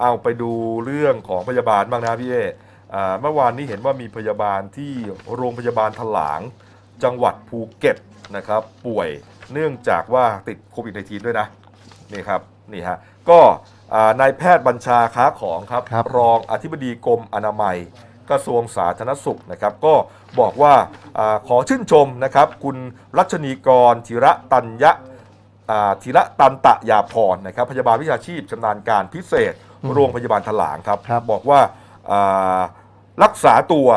เอาไปดูเรื่องของพยาบาลบ้างนะพี่เออ่าเมื่อวานนี้เห็นว่ามีพยาบาลที่โรงพยาบาลถลาง จังหวัดภูเก็ตนะครับ ป่วยเนื่องจากว่าติดโควิด -19 ด้วยนะนี่ครับนี่ฮะก็อ่านายแพทย์บัญชาค้าของครับครับรองอธิบดีกรมอนามัยกระทรวงสาธารณสุขนะครับ ก็บอกว่าอาขอชื่นชมนะครับ คุณรัชนีกรธีระตัญญะอ่าธีระตันตะยาพรนะครับ พยาบาลวิชาชีพชำนาญการพิเศษ โรงพยาบาลถลางครับ ครับ บอกว่าอ่ารักษาตัว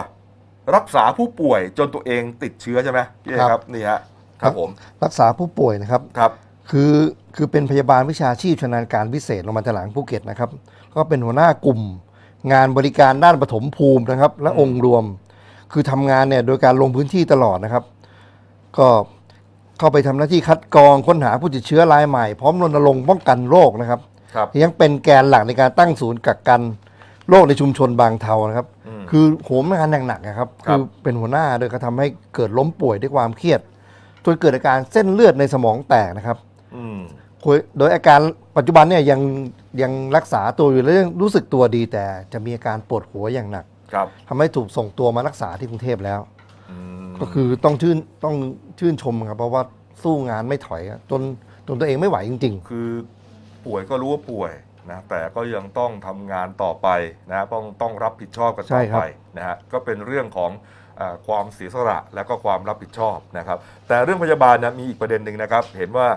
รักษาผู้ป่วยจนตัวเองติดเชื้อใช่ไหมพี่เอครับนี่ฮะครับผมรักษาผู้ป่วยนะครับ ครับคือคือเป็นพยาบาลวิชาชีพชำนาญการพิเศษโรงพยาบาลถลางภูเก็ตนะครับ ก็เป็นหัวหน้ากลุ่ม งานบริการด้านปฐมภูมินะครับ และอืมองค์รวม คือทำงานเนี่ยโดยการลงพื้นที่ตลอดนะครับ ก็เข้าไปทำหน้าที่คัดกรองค้นหาผู้ติดเชื้อรายใหม่ พร้อมรณรงค์ป้องกันโรคนะครับ ครับ ยังเป็นแกนหลักในการตั้งศูนย์กักกันโรคในชุมชนบางเทานะครับอืมคือโหมงานหนักๆนะครับครับ คือเป็นหัวหน้าโดยกระทำให้เกิดล้มป่วยด้วยความเครียดจนเกิดอาการเส้นเลือดในสมองแตกนะครับอืมโดยอาการปัจจุบันเนี่ยยังยังรักษาตัวอยู่และยังรู้สึกตัวดีแต่จะมีอาการปวดหัวอย่างหนักครับทำให้ถูกส่งตัวมารักษาที่กรุงเทพแล้วอืมก็คือต้องชื่นต้องชื่นชมครับเพราะว่าสู้งานไม่ถอยอะจนจนตัวเองไม่ไหวจริงคือ ป่วยก็รู้ว่าป่วยนะแต่ก็ยังต้องทำงานต่อไปนะต้องต้องรับผิดชอบกันใช่ต่อครับไปนะฮะก็เป็นเรื่องของอาความเสียสละและก็ความรับผิดชอบนะครับ แต่เรื่องพยาบาลนะมีอีกประเด็นหนึ่งนะครับ เห็นว่า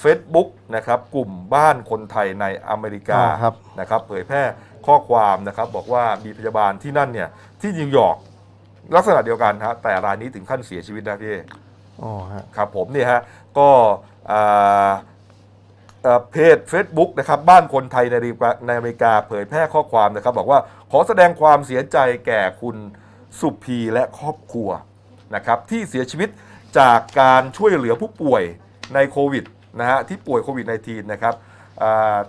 เฟซบุ๊กนะครับกลุ่มบ้านคนไทยในอเมริกา อ่าครับ นะครับเผยแพร่ข้อความนะครับบอกว่ามีพยาบาลที่นั่นเนี่ยที่นิวยอร์กลักษณะเดียวกันฮะแต่รายนี้ถึงขั้นเสียชีวิตนะพี่เอๆอ๋อฮะ ครับผมเนี่ยฮะก็อ่า เพจ Facebook นะครับบ้านคนไทยในอเมริกาในอเมริกาเผยแพร่ข้อความนะครับ บอกว่าขอแสดงความเสียใจแก่คุณสุพีและครอบครัวนะครับที่เสียชีวิตจากการช่วยเหลือผู้ป่วยในโควิดนะฮะที่ป่วยโควิด -19 นะครับ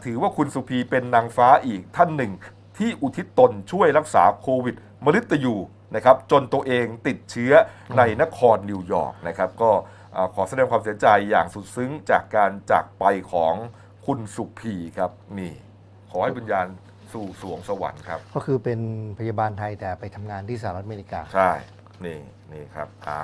ถือว่าคุณสุพีเป็นนางฟ้าอีกท่านหนึ่ง ที่อุทิศตนช่วยรักษาโควิดมฤตยูนะครับจนตัวเองติดเชื้อในนครนิวยอร์กนะครับก็ ขอแสดงความเสียใจอย่างสุดซึ้งจากการจากไปของคุณสุพีครับนี่ ขอให้วิญญาณสู่สวงสวรรค์ครับ ก็คือเป็นพยาบาลไทยแต่ไปทำงานที่สหรัฐอเมริกา ใช่ นี่นี่ครับอ่า